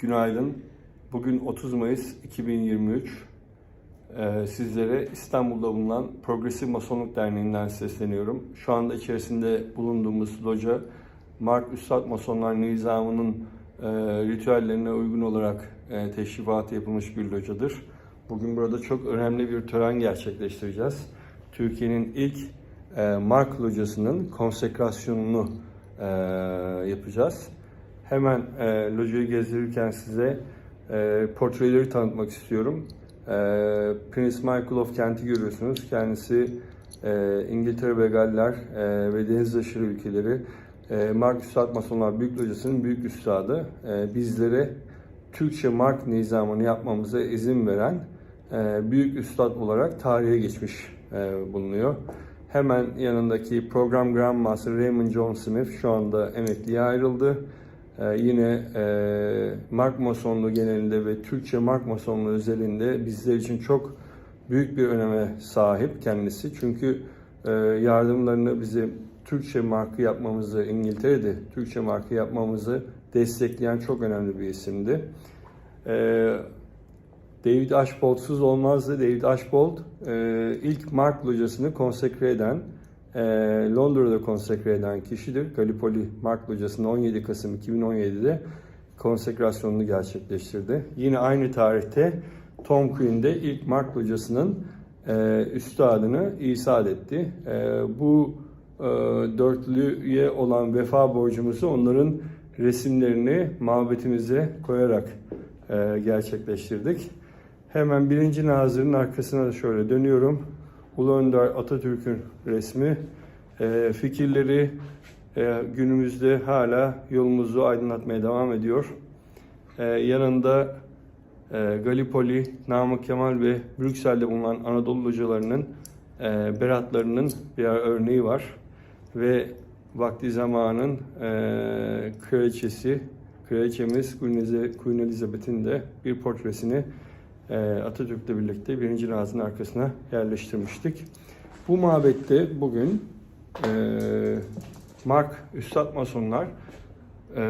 Günaydın. Bugün 30 Mayıs 2023. Ee, sizlere İstanbul'da bulunan Progresif Masonluk Derneği'nden sesleniyorum. Şu anda içerisinde bulunduğumuz loca, Mark Üstad Masonlar Nizamı'nın e, ritüellerine uygun olarak e, teşrifatı yapılmış bir locadır. Bugün burada çok önemli bir tören gerçekleştireceğiz. Türkiye'nin ilk e, Mark locasının konsekrasyonunu e, yapacağız. Hemen e, locayı gezdirirken size e, portreleri tanıtmak istiyorum. E, Prince Michael of Kent'i görüyorsunuz. Kendisi e, İngiltere ve Galler e, ve deniz aşırı ülkeleri e, Mark Üstad Büyük Locası'nın büyük üstadı. E, bizlere Türkçe Mark nizamını yapmamıza izin veren e, büyük üstad olarak tarihe geçmiş e, bulunuyor. Hemen yanındaki program Grandmaster Raymond John Smith şu anda emekliye ayrıldı. Ee, yine e, Mark Masonluğu genelinde ve Türkçe Mark Masonluğu özelinde bizler için çok büyük bir öneme sahip kendisi. Çünkü e, yardımlarını bize Türkçe markı yapmamızı, İngiltere'de Türkçe markı yapmamızı destekleyen çok önemli bir isimdi. E, David Ashbolt'suz olmazdı. David Ashbolt e, ilk Mark locasını konsekre eden, e, Londra'da konsekre eden kişidir. Gallipoli Mark locasını 17 Kasım 2017'de konsekrasyonunu gerçekleştirdi. Yine aynı tarihte Tom Quinn de ilk Mark locasının e, üstadını isad etti. E, bu e, dörtlüye olan vefa borcumuzu onların resimlerini mabetimize koyarak e, gerçekleştirdik. Hemen birinci nazırın arkasına şöyle dönüyorum. Ulu Önder Atatürk'ün resmi, e, fikirleri e, günümüzde hala yolumuzu aydınlatmaya devam ediyor. E, yanında e, Gallipoli, Namık Kemal ve Brüksel'de bulunan Anadolu localarının e, beratlarının bir örneği var. Ve vakti zamanın e, kraliçesi, kraliçemiz Queen Elizabeth'in de bir portresini Atatürk'le birlikte birinci Nazır'ın arkasına yerleştirmiştik. Bu mabette bugün e, Mark Üstad Masonlar e,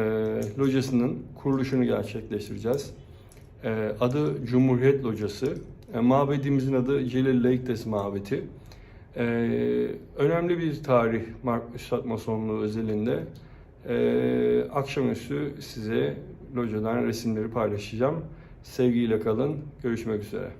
locasının kuruluşunu gerçekleştireceğiz. E, adı Cumhuriyet Locası. E, mabedimizin adı Celil Leyktes Mabeti. E, önemli bir tarih Mark Üstad Masonluğu özelinde. E, akşamüstü size locadan resimleri paylaşacağım. Sevgiyle kalın. Görüşmek üzere.